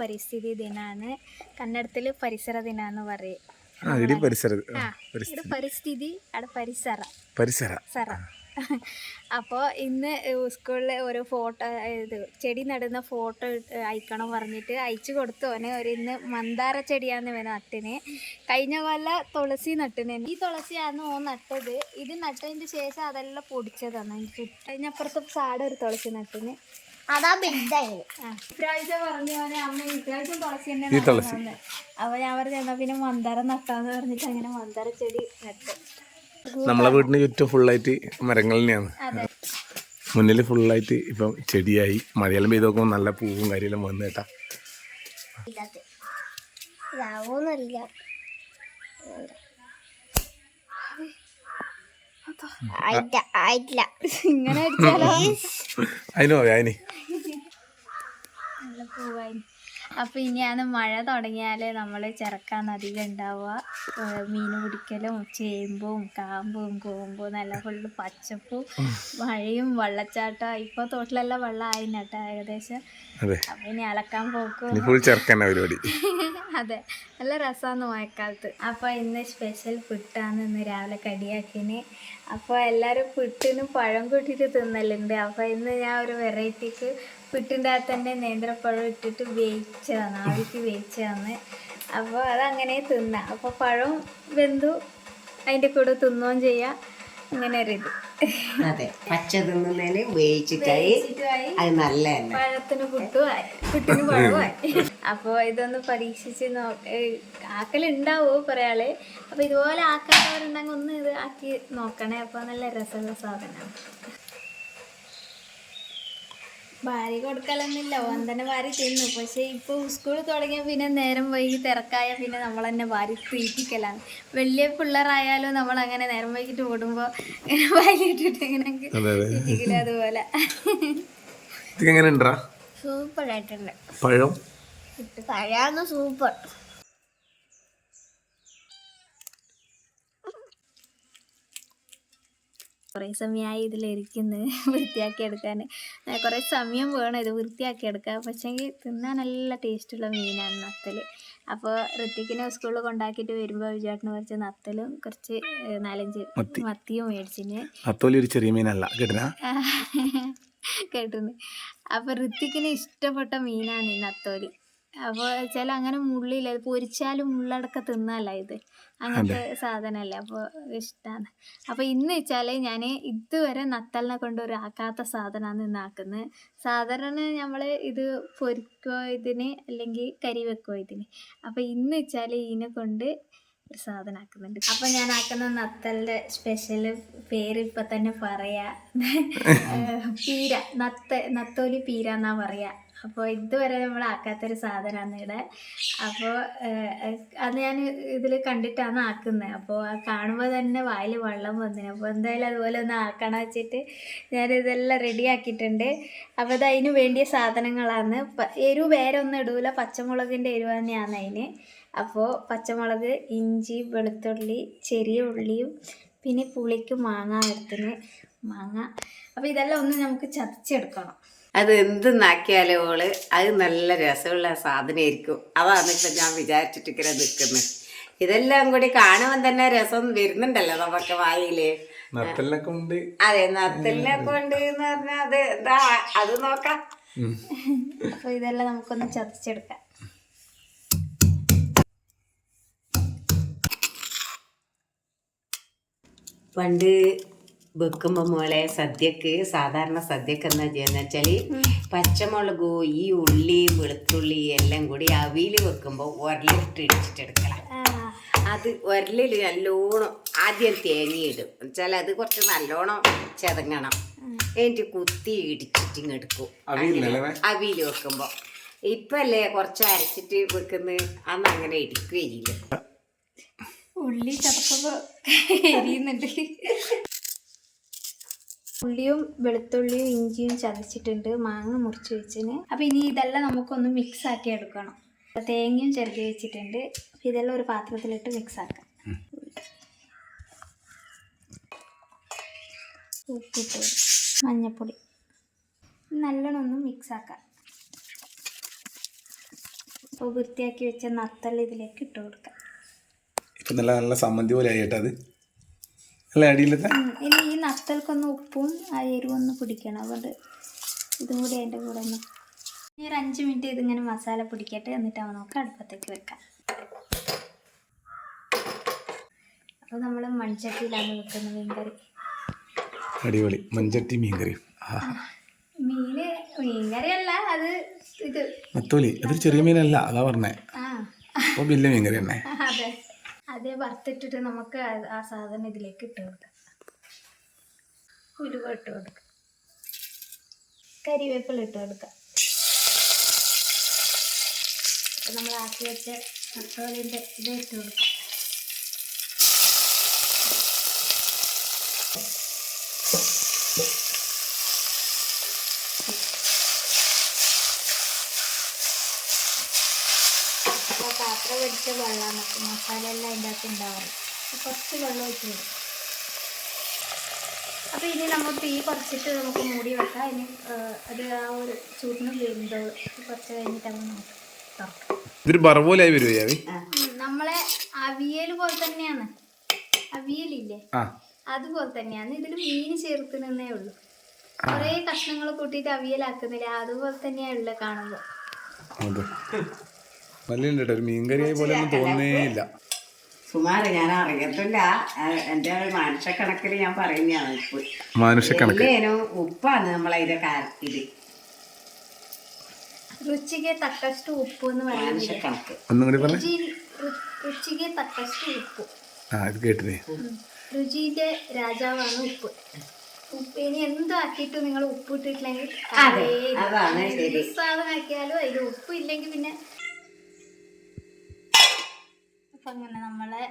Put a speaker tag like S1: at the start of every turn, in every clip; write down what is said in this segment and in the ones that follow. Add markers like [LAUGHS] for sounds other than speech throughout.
S1: പരിസ്ഥിതി ദിനാണ് കന്നഡത്തിൽ പരിസര ദിനാന്ന് പറയും.
S2: ആ ഇടി പരിസരം
S1: ആ ഇവിടെ പരിസ്ഥിതി. അവിടെ പരിസര.
S2: പരിസര
S1: സറ അപ്പോൾ ഇന്ന് സ്കൂളിൽ ഒരു ഫോട്ടോ ഇത് ചെടി നടുന്ന ഫോട്ടോ അയക്കണം പറഞ്ഞിട്ട് അയച്ചു കൊടുത്തു. അവന് ഒരു ഇന്ന് മന്ദാര ചെടിയാന്ന് ഇവൻ നട്ടിന്. കഴിഞ്ഞ കൊല്ല തുളസി നട്ടിന്. ഈ തുളസിയാണ് ഓൻ നട്ടത്. ഇത് നട്ടതിന് ശേഷം അതെല്ലാം പൊടിച്ചതാണ്. അതിനപ്പുറത്ത് സാട് ഒരു തുളസി നട്ടിന്.
S3: അതാ
S1: ഇപ്രാവശ്യം പറഞ്ഞു അവനെ അമ്മ ഇപ്രാവശ്യം തുളസി തന്നെ. അപ്പൊ ഞാൻ പറഞ്ഞു എന്നാ പിന്നെ മന്ദാരം നട്ടാന്ന് പറഞ്ഞിട്ട് അങ്ങനെ മന്ദാര ചെടി നട്ടു.
S2: നമ്മളെ വീടിന് ചുറ്റും ഫുള്ളായിട്ട് മരങ്ങൾ തന്നെയാണ്. മുന്നിൽ ഫുള്ളായിട്ട് ഇപ്പം ചെടിയായി. മഴയെല്ലാം പെയ്ത് നോക്കുമ്പോൾ നല്ല പൂവും കാര്യമെല്ലാം വന്നു കേട്ടാ.
S3: ഇല്ലാത്ത.
S2: അതിനോ അതിന്
S1: നല്ല പൂവായി അപ്പൊ ഇനിയാണ് മഴ തുടങ്ങിയാൽ നമ്മൾ ചെറുക്കാൻ അധികം ഉണ്ടാവുക. മീൻ പിടിക്കലും ചേമ്പും കാമ്പും കൂമ്പും നല്ല ഫുള്ള് പച്ചപ്പും മഴയും വെള്ളച്ചാട്ടം. ഇപ്പൊ തോട്ടിലെല്ലാം വെള്ളം ആയിനട്ടോ ഏകദേശം. അപ്പൊ ഇനി അലക്കാൻ പോക്കും.
S2: പരിപാടി. [LAUGHS]
S1: അതെ. നല്ല രസമാണ് മഴക്കാലത്ത്. അപ്പോൾ ഇന്ന് സ്പെഷ്യൽ പുട്ടാണ് ഇന്ന് രാവിലെ കടിയാക്കിന്. അപ്പോൾ എല്ലാവരും പുട്ടിനും പഴം കൂട്ടിയിട്ട് തിന്നലുണ്ട്. അപ്പോൾ ഇന്ന് ഞാൻ ഒരു വെറൈറ്റിക്ക് പുട്ടിന്റെ അകത്ത് തന്നെ നേന്ത്രപ്പഴം ഇട്ടിട്ട് വേവിച്ചതാണ് ആവിക്ക് വേവിച്ചതാണ്. അപ്പോൾ അതങ്ങനെ തിന്ന. അപ്പോൾ പഴം വെന്തു അതിന്റെ കൂടെ തിന്നുകയും ചെയ്യാം. അങ്ങനെ ഒരു ഇത്.
S4: അതെ പച്ച തിന്നുന്നതിന് വേവിച്ചിട്ടായി. അത് നല്ല
S1: പഴത്തിന് പുട്ടുമായി. പുട്ടിന് പഴവുമായി. അപ്പോൾ ഇതൊന്ന് പരീക്ഷിച്ച് നോ ആക്കലുണ്ടാവോ പറയാൾ? അപ്പോൾ ഇതുപോലെ ആക്കാത്തവരുണ്ടെങ്കിൽ ഒന്ന് ഇത് ആക്കി നോക്കണേ. അപ്പോൾ നല്ല രസമുള്ള സാധനമാണ്. ഭാര്യ കൊടുക്കലൊന്നുമില്ല. ഓൻ തന്നെ ഭാര്യ തിന്നു. പക്ഷേ ഇപ്പോൾ സ്കൂൾ തുടങ്ങിയ പിന്നെ നേരം വൈകി തിരക്കായ പിന്നെ നമ്മൾ തന്നെ ഭാര്യ തീറ്റിക്കലാണ്. വലിയ പിള്ളേരായാലും നമ്മൾ അങ്ങനെ നേരം വൈകിട്ട് ഓടുമ്പോ ഇങ്ങനെ തീറ്റിക്കില്ല അതുപോലെ.
S3: സൂപ്പറായിട്ടുണ്ട്.
S2: പഴം?
S3: പഴാന്ന് സൂപ്പർ.
S1: കുറേ സമയമായി ഇതിലിരിക്കുന്നത് [LAUGHS] വൃത്തിയാക്കി എടുക്കാൻ. കുറേ സമയം വേണം ഇത് വൃത്തിയാക്കി എടുക്കാൻ. പക്ഷേങ്കിൽ തിന്നാൻ നല്ല ടേസ്റ്റുള്ള മീനാണ് നത്തൽ അപ്പോൾ ഋത്തിക്കിനെ സ്കൂളിൽ കൊണ്ടാക്കിയിട്ട് വരുമ്പോൾ വിചാട്ടിന് കുറച്ച് നത്തലും കുറച്ച് നാലഞ്ച്
S2: മത്തി.
S1: മത്തിയും മേടിച്ചിന്.
S2: അത്തോലി ഒരു ചെറിയ മീനല്ല
S1: കേട്ടിട്ടുണ്ട് അപ്പോൾ ഋത്തിക്കിന് ഇഷ്ടപ്പെട്ട മീനാണ് ഈ നത്തോലി. അപ്പോൾ വെച്ചാൽ അങ്ങനെ മുള്ളില്ല പൊരിച്ചാലും മുള്ളടക്കം തിന്നല്ല ഇത്. അങ്ങനത്തെ സാധനമല്ലേ അപ്പോൾ ഇഷ്ടാണ്. അപ്പോൾ ഇന്ന് വെച്ചാൽ ഞാൻ ഇതുവരെ നത്തലിനെ കൊണ്ട് ഒരു ആക്കാത്ത സാധനമാണ് ഇന്ന് ആക്കുന്നത് സാധാരണ നമ്മൾ ഇത് പൊരിക്കോ ഇതിന് അല്ലെങ്കിൽ കരി വെക്കോ ഇതിന് അപ്പോൾ ഇന്ന് വെച്ചാൽ ഇതിനെ കൊണ്ട് ഒരു സാധനം ആക്കുന്നുണ്ട്. അപ്പൊ ഞാൻ ആക്കുന്ന നത്തലിന്റെ സ്പെഷ്യൽ പേര് ഇപ്പൊ തന്നെ പറയാ. [LAUGHS] പീര. നത്ത നത്തോലി പീരാന്നാ പറയാ. അപ്പോൾ ഇതുവരെ നമ്മൾ ആക്കാത്തൊരു സാധനമാണ് ഇവിടെ. അപ്പോൾ അത് ഞാൻ ഇതിൽ കണ്ടിട്ടാണ് ആക്കുന്നത് അപ്പോൾ ആ കാണുമ്പോൾ തന്നെ വായിൽ വെള്ളം വന്നിന്. അപ്പോൾ എന്തായാലും അതുപോലെ ഒന്ന് ആക്കണം വെച്ചിട്ട് ഞാൻ ഇതെല്ലാം റെഡി ആക്കിയിട്ടുണ്ട്. അപ്പോൾ ഇത് അതിന് വേണ്ടിയ സാധനങ്ങളാണ്. എരിവ് വേറെ ഒന്നും ഇടൂല. പച്ചമുളകിന്റെ എരിവ് തന്നെയാണ് അതിന്. അപ്പോൾ പച്ചമുളക് ഇഞ്ചി വെളുത്തുള്ളി ചെറിയ ഉള്ളിയും പിന്നെ പുളിക്ക് മാങ്ങ എടുത്തിന് മാങ്ങ. അപ്പോൾ ഇതെല്ലാം ഒന്ന് നമുക്ക് ചതച്ചെടുക്കണം.
S4: അത് എന്തെന്നാക്കിയാലും ഓൾ അത് നല്ല രസമുള്ള സാധനമായിരിക്കും. അതാണ് ഇപ്പം ഞാൻ വിചാരിച്ചിട്ട് ഇങ്ങനെ നിൽക്കുന്നത് ഇതെല്ലാം കൂടി കാണുമ്പോൾ തന്നെ രസം വരുന്നുണ്ടല്ലോ നമുക്ക് വായിൽ.
S2: നത്തലിനൊക്കെ ഉണ്ട്.
S4: അതെ എന്ന് പറഞ്ഞാൽ അത് എന്താ അത് നോക്കാം.
S1: അപ്പൊ ഇതെല്ലാം നമുക്കൊന്ന് ചതച്ചെടുക്കാം.
S4: പണ്ട് വെക്കുമ്പോൾ മോളെ സദ്യക്ക് സാധാരണ സദ്യക്ക് എന്താ ചെയ്യുന്ന വെച്ചാൽ പച്ചമുളക് ഈ ഉള്ളി വെളുത്തുള്ളി എല്ലാം കൂടി അവിയിൽ വെക്കുമ്പോൾ ഉരലിട്ട് ഇടിച്ചിട്ടെടുക്കണം. അത് ഉരലിൽ നല്ലോണം ആദ്യം തേങ്ങയിടും. വെച്ചാൽ അത് കുറച്ച് നല്ലോണം ചെതങ്ങണം. എന്നിട്ട് കുത്തി ഇടിച്ചിട്ട് ഇങ്ങ് എടുക്കും? അവിയിൽ വെക്കുമ്പോൾ ഇപ്പം അല്ലേ കുറച്ച് അരച്ചിട്ട് വെക്കുന്നത് അന്ന് അങ്ങനെ ഇടിക്കുകയില്ല
S1: ഉള്ളി ചതക്കുമ്പോൾ എരിയുന്നുണ്ട്. ഉള്ളിയും വെളുത്തുള്ളിയും ഇഞ്ചിയും ചതച്ചിട്ടുണ്ട്. മാങ്ങ മുറിച്ച് വെച്ചിന്. അപ്പോൾ ഇനി ഇതെല്ലാം നമുക്കൊന്ന് മിക്സ് ആക്കി എടുക്കണം. തേങ്ങയും ചെറുതി വെച്ചിട്ടുണ്ട്. അപ്പോൾ ഇതെല്ലാം ഒരു പാത്രത്തിലിട്ട് മിക്സ് ആക്കാം. ഉപ്പിട്ട്. മഞ്ഞൾപ്പൊടി നല്ലോണം ഒന്ന് മിക്സ് ആക്കാം. അപ്പോൾ വൃത്തിയാക്കി വെച്ച നത്തൽ ഇതിലേക്ക് ഇട്ട് കൊടുക്കാം.
S2: നല്ല നല്ല സമ്മതി പോലെ ആയിട്ടത് അല്ല അടിയിലത്തെ?
S1: ഇനി ഈ നത്തൽക്കൊന്ന് ഉപ്പും ആ ഒന്ന് പിടിക്കണം. അതുകൊണ്ട് ഇതും കൂടി അതിന്റെ കൂടെ ഒന്ന് ഇനി ഒരു അഞ്ച് മിനിറ്റ് ഇതിങ്ങനെ മസാല പിടിക്കട്ടെ. എന്നിട്ട് അവ നമുക്ക് അടുപ്പത്തേക്ക് വെക്കാം. അപ്പോൾ നമ്മൾ മൺചട്ടിയിലാണ് വെക്കുന്നത് മീൻകറി.
S2: അടിപൊളി. മൺചട്ടി മീൻ കറി ആ
S1: മീന് മീൻകറി അല്ല അത് ഇത്
S2: നത്തോലി അതൊരു ചെറിയ മീനല്ല അതാ പറഞ്ഞേ. അപ്പോൾ വലിയ മീൻകറി തന്നെ.
S1: വറുത്തിട്ടിട്ട് നമുക്ക് ആ- സാധനം ഇതിലേക്ക് ഇട്ട് കൊടുക്കാം. ഉലുവ ഇട്ട് കൊടുക്കാം. കരിവേപ്പില ഇട്ട് കൊടുക്കാം. നമ്മൾ ആക്കി വെച്ച മസാലന്റെ ഇത് ഇട്ട് കൊടുക്കാം. അപ്പോൾ പാത്രം പിടിച്ച വെള്ളം നമുക്ക് മസാല എല്ലാം അതിന്റെ അകത്ത് ഉണ്ടാവും. കുറച്ച് വെള്ളം ഒഴിച്ച് കൊടുക്കും. അപ്പോൾ ഇനി നമ്മൾ തീ കുറച്ചിട്ട് നമുക്ക് മൂടി വെക്കാം. ഇനി അത് ആ ഒരു ചൂടിന് വീഴുമ്പോൾ കുറച്ച് കഴിഞ്ഞിട്ട് നമ്മൾ തുറക്കാം
S2: ഇതൊരു യാവി?
S1: ഉം, നമ്മളെ അവിയൽ പോലെ തന്നെയാണ്. അവിയലില്ലേ? അതുപോലെ തന്നെയാണ്. ഇതിൽ മീൻ ചേർക്കുന്നേ ഉള്ളൂ. കുറേ കഷ്ണങ്ങൾ കൂട്ടിയിട്ട് അവിയലാക്കുന്നില്ല. അതുപോലെ തന്നെയാണ് ഉള്ളത് കാണുമ്പോൾ.
S2: നല്ല ഒരു മീൻകറിയായി പോലെ ഒന്നും തോന്നേയില്ല ഇല്ല
S4: ഞാൻ അറിയത്തില്ല. എന്റെ മനുഷ്യക്കണക്കിൽ ഞാൻ പറയുന്നതാണ് ഉപ്പ്. ഉപ്പാണ്
S1: നമ്മളതിന്റെ ഉപ്പ് എന്ന്
S4: മനുഷ്യക്കണക്ക്
S1: ഉപ്പ്.
S2: ആ
S1: രാജാവാണ് ഉപ്പ്. ഇനി എന്ത് നിങ്ങൾ ഉപ്പ് ഇട്ടിട്ടില്ലെങ്കിൽ
S4: അതാണ്
S1: അതിൽ ഉപ്പ് ഇല്ലെങ്കിൽ പിന്നെ അങ്ങനെ നമ്മളെ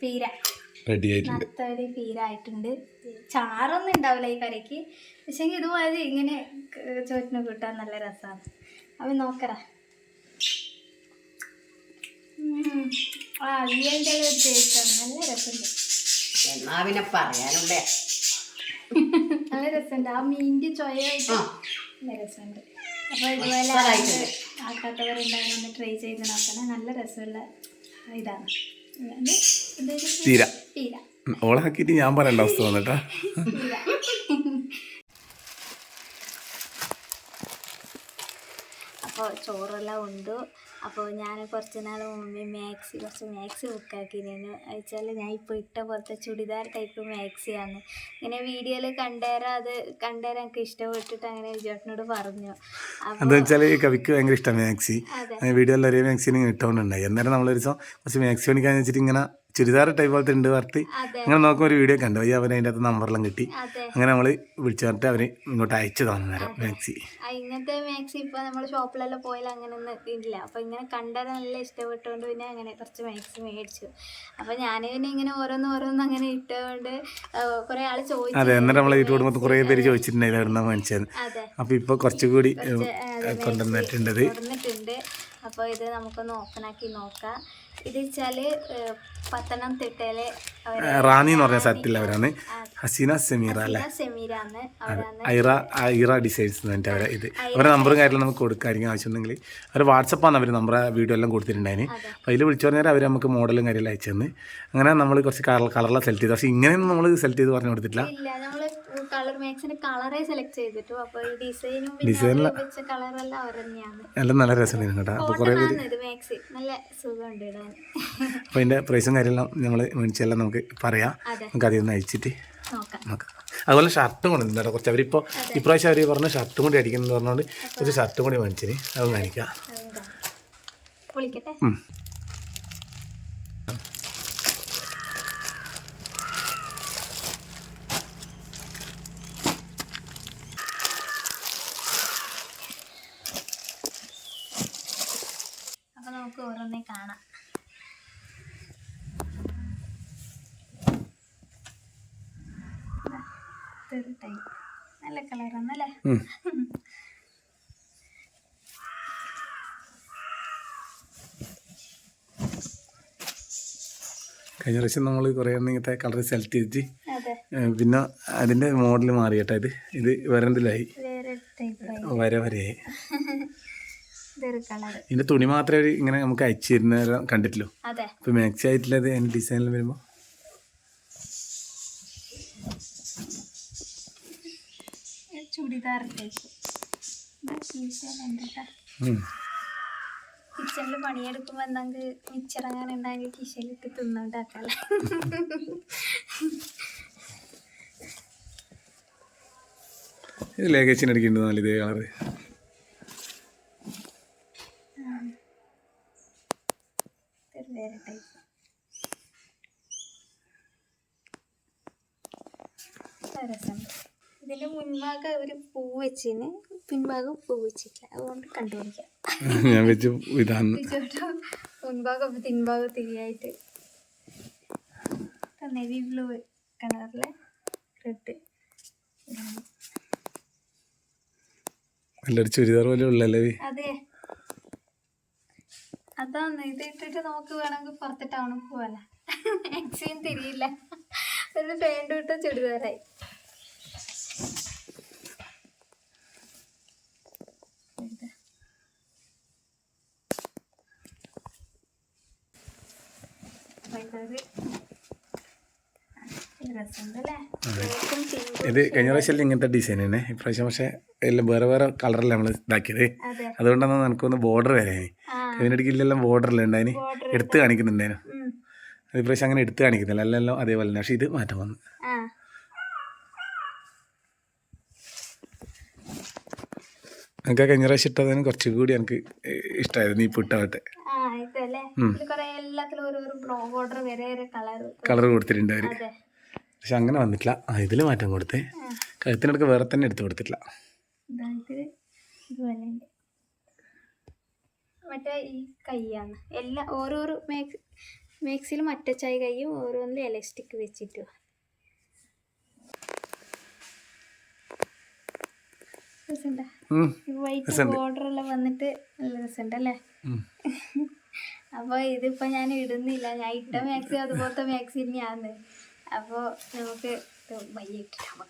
S1: പീര.
S2: റെഡി ആയിട്ടുണ്ട്
S1: നത്തോലി പീര ആയിട്ടുണ്ട് ചാറൊന്നും ഉണ്ടാവില്ല ഈ കറിക്ക്. പക്ഷേ ഇതുമാതിരി ഇങ്ങനെ ചോറ്റിന് കൂട്ടാൻ നല്ല രസമാണ് അപ്പം നോക്കറ ആ അവിയലിന്റെ ഒരു ടേസ്റ്റാണ് നല്ല രസമുണ്ട്
S4: എന്നാ പിന്നെ പറയാനുള്ളേ. [LAUGHS]
S1: നല്ല രസമുണ്ട് ആ മീന്റെ ചൊയായിട്ട്
S4: ആ.
S1: നല്ല രസമുണ്ട് അപ്പോൾ ഇതുപോലെ ഒന്ന് ട്രൈ ചെയ്ത് നോക്കണേ. നല്ല രസമുള്ള ഇതാണ്. ഇത് ഇത്
S2: തീര
S1: പീര
S2: ഓളാക്കിയിട്ട് ഞാൻ പറയേണ്ട അവസ്ഥ വന്നിട്ടാ.
S1: അപ്പോൾ ചോറെല്ലാം ഉണ്ട്. അപ്പോൾ ഞാൻ കുറച്ച് നാൾ മുമ്പേ മാക്സി കുറച്ച് മാക്സി ബുക്കാക്കിയിരുന്നു വെച്ചാൽ ഞാൻ ഇപ്പോൾ ഇട്ട പോലത്തെ ചുടിദാർ ടൈപ്പ് മാക്സിയാണ് ഇങ്ങനെ വീഡിയോയിൽ കണ്ടേരാ അത് കണ്ടേരാ എനിക്ക് ഇഷ്ടപ്പെട്ടിട്ട് അങ്ങനെ വിജയേട്ടനോട് പറഞ്ഞു.
S2: എന്താ വെച്ചാൽ കവിക്ക് ഭയങ്കര ഇഷ്ടമാണ് മാക്സി വീഡിയോയിൽ ഒരേ മാക്സിനും ഇട്ടുകൊണ്ടുണ്ടായി അന്നേരം നമ്മളൊരു ദിവസം കുറച്ച് മാക്സി പണിക്കാന്ന് വെച്ചിട്ട് ഇങ്ങനെ ചുരിദാർ ടൈപ്പ് പോലത്തെ ഉണ്ട് പറഞ്ഞിട്ട്
S1: അതെ.
S2: അങ്ങനെ നോക്കുമ്പോൾ ഒരു വീഡിയോ കണ്ടു. പോയി അവൻ അതിന്റെ അകത്ത് നമ്പറെല്ലാം കിട്ടി. അങ്ങനെ നമ്മൾ വിളിച്ചു പറഞ്ഞിട്ട് അവന് ഇങ്ങോട്ട് അയച്ചു തന്നു നേരം മാക്സി
S1: ഇങ്ങനത്തെ മാക്സി ഇപ്പോൾ നമ്മൾ ഷോപ്പിലെല്ലാം പോയാൽ അങ്ങനെ ഒന്നും ഇല്ല അപ്പോൾ ഇങ്ങനെ കണ്ടാൽ നല്ല ഇഷ്ടപ്പെട്ടുകൊണ്ട് പിന്നെ അങ്ങനെ കുറച്ച് മാക്സി മേടിച്ചു. അപ്പോൾ ഞാൻ പിന്നെ ഇങ്ങനെ ഓരോന്ന് ഓരോന്ന് അങ്ങനെ ഇട്ടുകൊണ്ട് കുറേ ആൾ ചോദിച്ചു.
S2: അതെ എന്നിട്ട് നമ്മളെ വീട്ടു കുടുംബത്തിൽ കുറേ പേര് ചോദിച്ചിട്ടുണ്ടായിരുന്നു എവിടുന്ന മേടിച്ചത്
S1: അതെ.
S2: അപ്പോൾ ഇപ്പോൾ കുറച്ചുകൂടി കൊണ്ടുവന്നിട്ടുണ്ടത്
S1: അപ്പോൾ ഇത്. നമുക്കൊന്ന് ഓപ്പൺ ആക്കി നോക്കാം. ഇത് വെച്ചാൽ പത്തനംതിട്ടയിലെ അവരെ
S2: റാന്നി എന്ന് പറഞ്ഞ സ്ഥലത്തുള്ളവരാണ് ഹസീന സെമീറ അല്ലേ?
S1: അവരാണ്.
S2: ഐറ ഐറ ഡിസൈൻസ് എന്നിട്ട് അവരെ ഇത്. അവരുടെ നമ്പറും കാര്യങ്ങളും നമുക്ക് കൊടുക്കാതിരിക്കും ആവശ്യമുണ്ടെങ്കിൽ അവർ വാട്സപ്പാണ് അവർ നമ്മുടെ വീഡിയോ എല്ലാം കൊടുത്തിട്ടുണ്ടായിന്.
S1: അതെ.
S2: അപ്പോൾ അതിൽ വിളിച്ചു പറഞ്ഞാൽ അവർ നമുക്ക് മോഡലും കാര്യമെല്ലാം അയച്ചു തന്ന്. അങ്ങനെ നമ്മൾ കുറച്ച് കളർ കളറിലാണ് സെലക്ട് ചെയ്തു. പക്ഷേ ഇങ്ങനെയൊന്നും നമ്മൾ സെലക്ട് ചെയ്ത് പറഞ്ഞു കൊടുത്തിട്ടില്ല.
S1: കളർ മാക്സിന് കളറേ സെലക്ട് ചെയ്തിട്ടു. ഈ ഡിസൈനും
S2: Design
S1: പിന്നെ വെച്ച കളറെല്ലാം അവർ തന്നെയാണ്.
S2: എല്ലാം നല്ല രസമുണ്ടായിരുന്നു കേട്ടോ. അപ്പോൾ കുറേ പേര്
S1: മാക്സി നല്ല സുഖമുണ്ട് ഇടാൻ
S2: അപ്പോൾ അതിന്റെ പ്രൈസും കാര്യമെല്ലാം നമ്മൾ മേടിച്ചെല്ലാം നമുക്ക് പറയാം. നമുക്ക് അതിൽ നിന്ന് അയച്ചിട്ട്
S1: നോക്കാം.
S2: അതുപോലെ ഷർട്ടും കൊണ്ട് കേട്ടോ കുറച്ച് അവരിപ്പോ ഇപ്രാവശ്യം അവർ പറഞ്ഞ ഷർട്ടും കൂടി അടിക്കുന്നു പറഞ്ഞുകൊണ്ട് ഒരു ഷർട്ടും കൂടി മേടിച്ചിന്. അത് കാണിക്കാം
S1: അതും പൊളിക്കട്ടെ
S2: ഉം.
S1: അപ്പോൾ നമുക്ക് ഓരോന്നേ കാണാം ഇതൊരു ടൈപ്പ് നല്ല കളറാണല്ലേ.
S2: കഴിഞ്ഞ പ്രാവശ്യം നമ്മൾ കുറേ ഇങ്ങനത്തെ കളർ സെലക്ട് ചെയ്തിട്ട് പിന്നെ അതിന്റെ മോഡൽ മാറി കേട്ടോ ഇത് ഇത്
S1: വരണ്ടിലായി
S2: വര വരയായി. ഇതിന്റെ തുണി മാത്രമേ ഇങ്ങനെ നമുക്ക് അയച്ചു തരുന്ന കണ്ടിട്ടില്ലോ?
S1: അതെ.
S2: ഇപ്പൊ മാക്സി ആയിട്ടുള്ളത് അതിന്റെ ഡിസൈനിൽ വരുമ്പോ ഉം.
S1: കിച്ചണിൽ പണിയെടുക്കുമ്പോ എന്തെങ്കിൽ മിച്ചർ അങ്ങനെ ഉണ്ടെങ്കിൽ കിച്ചണിലിട്ട് തിന്നോണ്ടാക്കല്ലേ
S2: ഇത് ലേഖേച്ചിന് അടിക്കേണ്ടത് നല്ല ഇതേ കളറ്
S1: രസമുണ്ട് ഇതിന്റെ മുൻഭാഗം ഒരു പൂ വെച്ചിന്. പിൻഭാഗം പൂ വെച്ചിട്ടില്ല. അതുകൊണ്ട് കണ്ടുപിടിക്കാം.
S2: ഞാൻ വെച്ച്
S1: ഇതാണ് മുൻഭാഗം പിൻഭാഗം തിരിയായിട്ട് നെവി ബ്ലൂ കളറിലെ റെഡ്
S2: നല്ലൊരു ചുരിദാർ പോലെ ഉള്ളല്ലേ?
S1: അതെ. അതാണ് ഇത് ഇട്ടിട്ട് നമുക്ക് വേണമെങ്കിൽ പുറത്ത് ടൗണിൽ പോവാല. മാക്സിമം തിരിയില്ല. ഒരു പാന്റ് ഇട്ട ചുടിദാറായി
S2: ഇത് കഴിഞ്ഞ പ്രാവശ്യം ഇങ്ങനത്തെ ഡിസൈൻ തന്നെ ഇപ്രാവശ്യം പക്ഷെ എല്ലാം വേറെ വേറെ കളറല്ലേ നമ്മൾ ഇതാക്കിയത്? അതുകൊണ്ടാണ് നമുക്കൊന്ന് ബോർഡർ
S1: വരെ.
S2: ഇതിന്റെ ഇടയ്ക്കില്ലെല്ലാം ഉണ്ടായിന്? എടുത്ത് കാണിക്കുന്നുണ്ടായിരുന്നു. അത് ഇപ്രാവശ്യം അങ്ങനെ എടുത്ത് കാണിക്കുന്നില്ല. എല്ലാം അതേപോലെ തന്നെ. പക്ഷെ ഇത് മാറ്റം വന്നു.
S1: ആ.
S2: എനിക്ക് കഴിഞ്ഞ പ്രാവശ്യം ഇട്ടതിന് കുറച്ചുകൂടി എനിക്ക് ഇഷ്ടമായിരുന്നു ഈ പുട്ടാവട്ടെ
S1: ആ എല്ലാത്തിലും ഓരോരോ വേറെ കളർ
S2: കളർ കൊടുത്തിട്ടുണ്ട് അവർ. പക്ഷെ അങ്ങനെ വന്നിട്ടില്ല. ആ ഇതിൽ മാറ്റം കൊടുത്തേ. കഴുത്തിനടുക്ക് വേറെ തന്നെ എടുത്തു കൊടുത്തിട്ടില്ല.
S1: മറ്റേ ഈ കൈയാണ് എല്ലാ ഓരോരോ മാക്സ് മാക്സിൽ മറ്റച്ചായ കൈയും ഓരോന്നിലും എലസ്റ്റിക് വെച്ചിട്ടു. വൈറ്റ് ബോർഡർ എല്ലാം വന്നിട്ട് നല്ല രസമുണ്ട് അല്ലേ
S2: ഉം. [LAUGHS]
S1: അപ്പൊ ഇതിപ്പോ ഞാൻ ഇടുന്നില്ല. ഞാൻ ഇട്ട മാക്സി അതുപോലത്തെ മാക്സി തന്നെയാന്ന്. അപ്പോ നമുക്ക്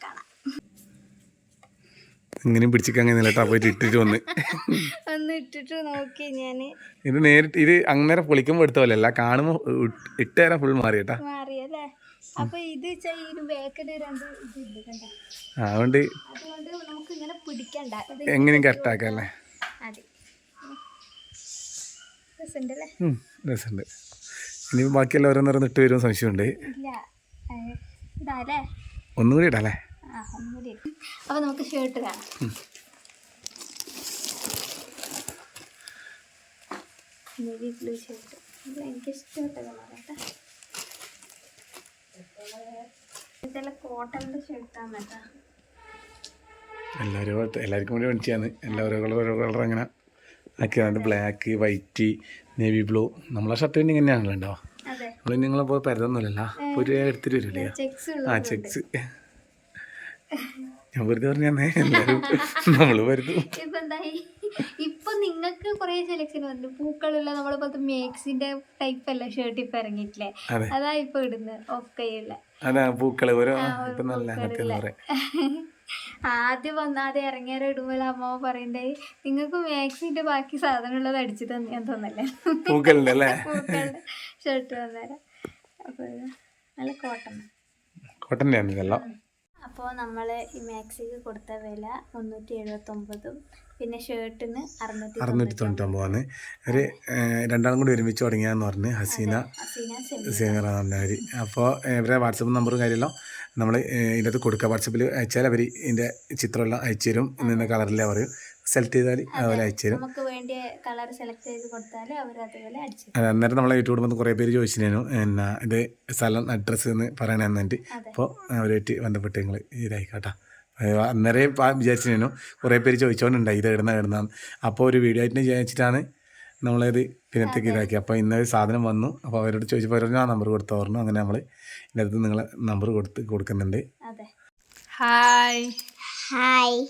S1: കാണാം.
S2: ഇങ്ങനെ പിടിച്ചിക്കാൻ കഴിയുന്നില്ല പോയിട്ട് ഇട്ടിട്ട് വന്ന്.
S1: ഒന്ന് ഇട്ടിട്ട് നോക്കി ഞാൻ
S2: ഇത് നേരിട്ട് ഇത് അങ്ങനെ പൊളിക്കുമ്പോൾ എടുത്ത പോലെയല്ല കാണുമ്പോൾ ഇട്ട് തരാൻ ഫുൾ മാറിയട്ടാ.
S1: മാറിയല്ലേ അപ്പൊ ഇത് രണ്ട്
S2: അതുകൊണ്ട്
S1: അതുകൊണ്ട് നമുക്ക് ഇങ്ങനെ പിടിക്കണ്ട
S2: എങ്ങനെയും അല്ലേ
S1: അതെ രസമുണ്ടല്ലേ
S2: ഉം, രസമുണ്ട് ഇനി ബാക്കിയെല്ലാം ഓരോന്നോരോന്ന് ഇട്ട് വരുമ്പോൾ സംശയമുണ്ട്.
S1: ഇല്ല.
S2: കൂടി ഇടാല്ലേ
S1: ആ ഒന്നുകൂടി ഇട്. അപ്പൊ നമുക്ക് ഷർട്ട് കാണാം. നേവി ബ്ലൂ ഷർട്ട് ഇത് എനിക്ക് ഇഷ്ടപ്പെട്ട കളറാട്ടാ ഇതെല്ലാം കോട്ടണിന്റെ ഷർട്ടാണ് കേട്ടാ.
S2: എല്ലാവരും എല്ലാവർക്കും കൂടി മേടിച്ചാണ് എല്ലാ ഓരോ കളർ ഓരോ കളർ അങ്ങനെ ആക്കിയതാണ് ബ്ലാക്ക് വൈറ്റ് നേവി ബ്ലൂ നമ്മളെ ഷർട്ട് പിന്നെ ഇങ്ങനെയാണല്ലോ ഉണ്ടാവുക.
S1: അതെ.
S2: നമ്മൾ നിങ്ങളെ പോലെ പരതൊന്നുമില്ലല്ലോ. ഒരു എടുത്തിട്ട് വരില്ലേ? ആ ചെക്സ് ഞാൻ വെറുതെ പറഞ്ഞേ എല്ലാവരും നമ്മൾ വരുന്നു
S1: ഇപ്പൊ നിങ്ങൾക്ക് കുറെ സെലക്ഷൻ വന്നു പൂക്കളുള്ള നമ്മളെ പോലത്തെ മേക്സിന്റെ ടൈപ്പ് അല്ല ഷർട്ട് ഇപ്പൊ ഇറങ്ങിയിട്ടില്ലേ?
S2: അതെ.
S1: ഇപ്പൊ ഇടുന്നത് ഒക്കെയുള്ള
S2: അതാ പൂക്കൾ ഓരോ ഇപ്പം നല്ല [LAUGHS]
S1: ആദ്യം വന്ന ഇറങ്ങിയാൽ ഇടുമ്പോൾ അമ്മ പറയണ്ടേ? നിങ്ങൾക്ക് മാക്സിന്റെ ബാക്കി സാധനം ഉള്ളത് അടിച്ചു തന്നെ ഞാൻ തോന്നല്ലേ?
S2: അല്ലേ
S1: പൂക്കളുടെ ഷർട്ട് വന്നേരം അപ്പൊ നല്ല കോട്ടൺ
S2: കോട്ടൺ
S1: അപ്പോൾ നമ്മൾ ഈ മാക്സിക്ക് കൊടുത്ത വില മുന്നൂറ്റി എഴുപത്തൊമ്പതും പിന്നെ ഷർട്ടിന് അറുന്നൂറ്റി
S2: തൊണ്ണൂറ്റി തൊണ്ണൂറ്റൊമ്പതാണ് ഒരു രണ്ടാളും കൂടി ഒരുമിച്ച് തുടങ്ങിയാന്ന് പറഞ്ഞ് ഹസീന
S1: അസീന സെമി
S2: സീനിയർ പറഞ്ഞവർ അപ്പോൾ ഇവരെ വാട്സപ്പ് നമ്പറും കാര്യമെല്ലാം നമ്മൾ ഇതിനകത്ത് കൊടുക്കുക. വാട്സപ്പിൽ അയച്ചാൽ അവർ ഇതിന്റെ ചിത്രമെല്ലാം അയച്ചു തരും. ഇന്ന കളറിൽ അവർ സെലക്ട് ചെയ്താൽ അതുപോലെ അയച്ചു തരും. അത് അന്നേരം നമ്മളെ യൂട്യൂബിൽ വന്ന് കുറേ പേര് ചോദിച്ചിരുന്നു. എന്നാ ഇത് സ്ഥലം അഡ്രസ്സ് എന്ന് പറയണ എന്നിട്ട് അപ്പോൾ അവരുമായിട്ട് ബന്ധപ്പെട്ട് നിങ്ങൾ ഇതായിക്കോട്ടെ. അന്നേരം വിചാരിച്ചിരുന്നു. കുറേ പേര് ചോദിച്ചോണ്ട് ഇത് ഇടുന്ന ഇടുന്നതാണ് അപ്പോൾ ഒരു വീഡിയോ ആയിട്ട് ചോദിച്ചിട്ടാണ് നമ്മളത് പിന്നത്തേക്ക് ഇതാക്കി അപ്പോൾ ഇന്ന സാധനം വന്നു. അപ്പോൾ അവരോട് ചോദിച്ചപ്പോൾ അവരോട് ആ നമ്പർ കൊടുത്തു പറഞ്ഞു. അങ്ങനെ നമ്മൾ ഇതിനകത്ത് നിങ്ങളെ നമ്പർ കൊടുത്ത് കൊടുക്കുന്നുണ്ട്.
S1: അതെ.
S5: ഹായ്.
S3: ഹായ്.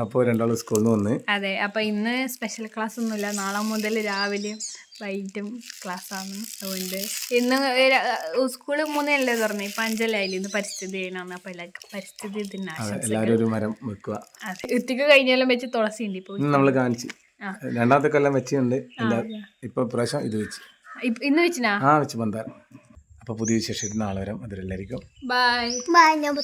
S2: അപ്പോൾ രണ്ടാളും സ്കൂളിൽ നിന്ന് വന്ന്.
S5: അതെ അപ്പൊ ഇന്ന് സ്പെഷ്യൽ ക്ലാസ് ഒന്നുമില്ല. നാളെ മുതൽ രാവിലെയും വൈകിട്ടും ക്ലാസ് ആണ്. അതുകൊണ്ട് ഇന്ന് സ്കൂൾ മൂന്നല്ലേ തുറന്നു? ഇപ്പൊ അഞ്ചല്ലായില്ല ഇന്ന് പരിസ്ഥിതി ചെയ്യണമെന്ന് അപ്പൊ എല്ലാവർക്കും പരിസ്ഥിതി ദിന
S2: എല്ലാവരും ഒരു മരം വെക്കുക.
S5: ഉച്ചയ്ക്ക് കഴിഞ്ഞാലും വെച്ച് തുളസി ഉണ്ട് ഇപ്പോൾ
S2: നമ്മൾ കാണിച്ച്. രണ്ടാമത്തെ കൊല്ലം വെച്ചിട്ടുണ്ട്. എന്താ ഇപ്പൊ പ്രാവശ്യം ഇത് വെച്ച്.
S5: ഇപ്പ- ഇന്ന് വെച്ചിനാ?
S2: ആ വെച്ച് ബന്ധാർ അപ്പൊ പുതിയ വിശേഷം നാളെ വരാം. അതിലെല്ലായിരിക്കും
S5: ബൈ
S3: ബൈ ഞാൻ